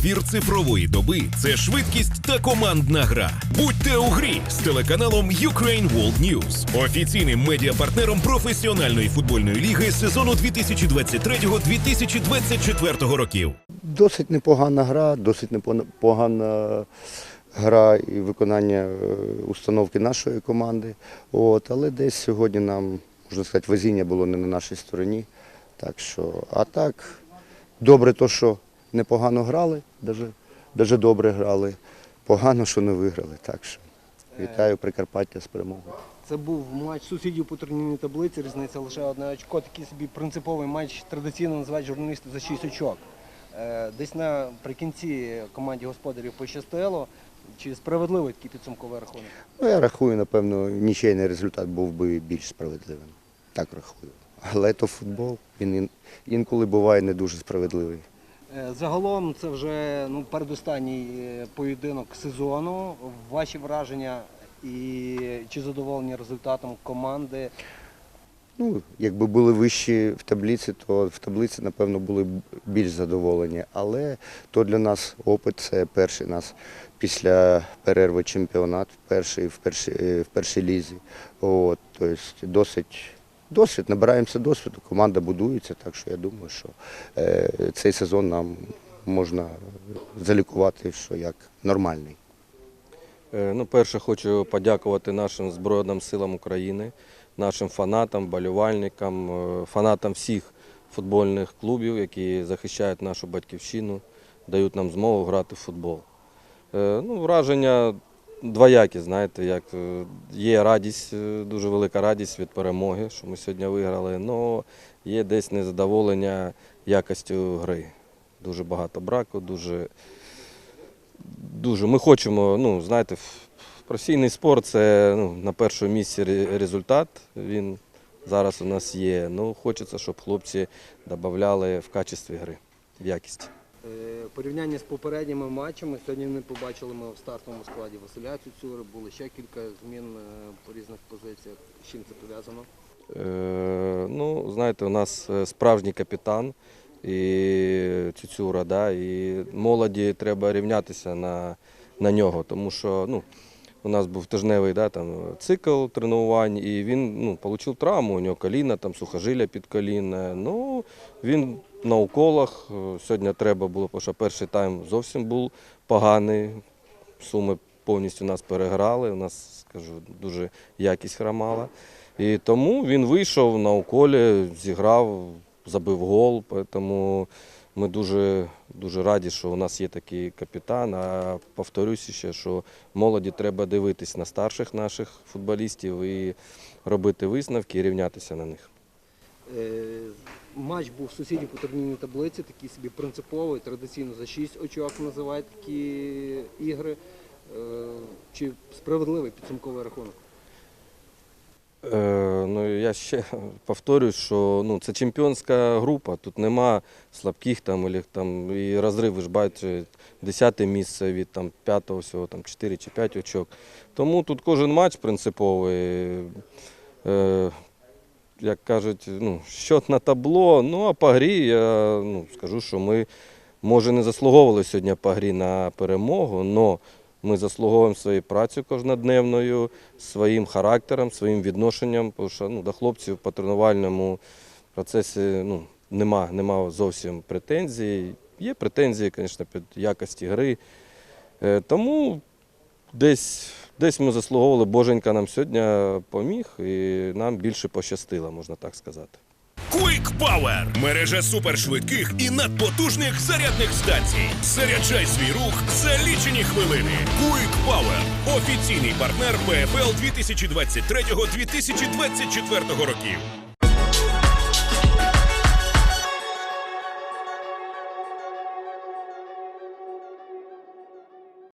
Ефір цифрової доби це швидкість та командна гра. Будьте у грі з телеканалом Ukraine World News, офіційним медіапартнером професіональної футбольної ліги сезону 2023-2024 років. Досить непогана гра, досить непогана гра і виконання е, установки нашої команди. От, але десь сьогодні нам, можна сказати, везіння було не на нашій стороні. Так що, а так, добре то, що непогано грали, навіть, добре грали. Погано, що не виграли. Так що вітаю Прикарпаття з перемогою. Це був матч сусідів по турнірній таблиці, різниця лише одне очко. Такий собі принциповий матч традиційно називають журналісти за 6 очок. Е, Десь наприкінці команді господарів пощастило. Чи справедливий такий підсумковий рахунок? Ну, я рахую, напевно, нічийний результат був би більш справедливим. Так рахую. Але то футбол, він інколи буває не дуже справедливий. Е, Загалом це вже ну, передостанній е, поєдинок сезону. Ваші враження і чи задоволені результатом команди? Ну, якби були вищі в таблиці, то в таблиці, напевно, були б більш задоволені. Але то для нас опит, це перший нас після перерви чемпіонат, перший в першій, е, в першій лізі. От, тобто досить досвід, набираємося досвіду, команда будується, так що я думаю, що е, цей сезон нам можна залікувати, що як нормальний. Е, Ну, перше, хочу подякувати нашим Збройним силам України, нашим фанатам, болівальникам, е, фанатам всіх футбольних клубів, які захищають нашу батьківщину, дають нам змогу грати в футбол. Ну, враження двоякі, знаєте, як е, є радість, е, дуже велика радість від перемоги, що ми сьогодні виграли, але є десь незадоволення якістю гри. Дуже багато браку, дуже дуже. Ми хочемо, ну, знаєте, професійний спорт це ну, на першому місці результат. Він зараз у нас є. Ну, хочеться, щоб хлопці додавали в качестві гри, в якість. Е, Порівняння з попередніми матчами. Сьогодні ми побачили ми в стартовому складі Василя Цюцюри, були ще кілька змін е, по різних позиціях. З чим це пов'язано? Е, ну, знаєте, у нас справжній капітан і Цюцюра, да, і молоді треба рівнятися на, на нього, тому що ну, у нас був тижневий да, там, цикл тренувань, і він ну, отримав травму, у нього коліна, там, сухожилля під коліна. Ну, він на уколах. Е, Сьогодні треба було, тому що перший тайм зовсім був поганий. Суми повністю нас переграли. У нас, скажу, дуже якість хромала. І тому він вийшов на уколі, зіграв, забив гол. Тому ми дуже, дуже раді, що у нас є такий капітан. А повторюся ще, що молоді треба дивитись на старших наших футболістів і робити висновки і рівнятися на них. Матч був сусідів по турнірній таблиці, такий собі принциповий, традиційно за 6 очок називають такі ігри. Е, Чи справедливий підсумковий рахунок? Е, ну, я ще повторюю, що ну, це чемпіонська група, тут нема слабких там, там і розрив, ви ж бачите, 10 місце від там, 5 всього, там, 4 чи 5 очок. Тому тут кожен матч принциповий. Е, як кажуть, ну, щот на табло, ну а по грі я ну, скажу, що ми, може, не заслуговували сьогодні по грі на перемогу, але ми заслуговуємо своєю працею кожнодневною, своїм характером, своїм відношенням, тому що ну, до хлопців по тренувальному процесі ну, нема, нема зовсім претензій. Є претензії, звісно, під якості гри. Е, Тому десь, десь ми заслуговували, Боженька нам сьогодні поміг і нам більше пощастило, можна так сказати. Quick Power – мережа супершвидких і надпотужних зарядних станцій. Заряджай свій рух за лічені хвилини. Quick Power – офіційний партнер ПФЛ 2023-2024 років.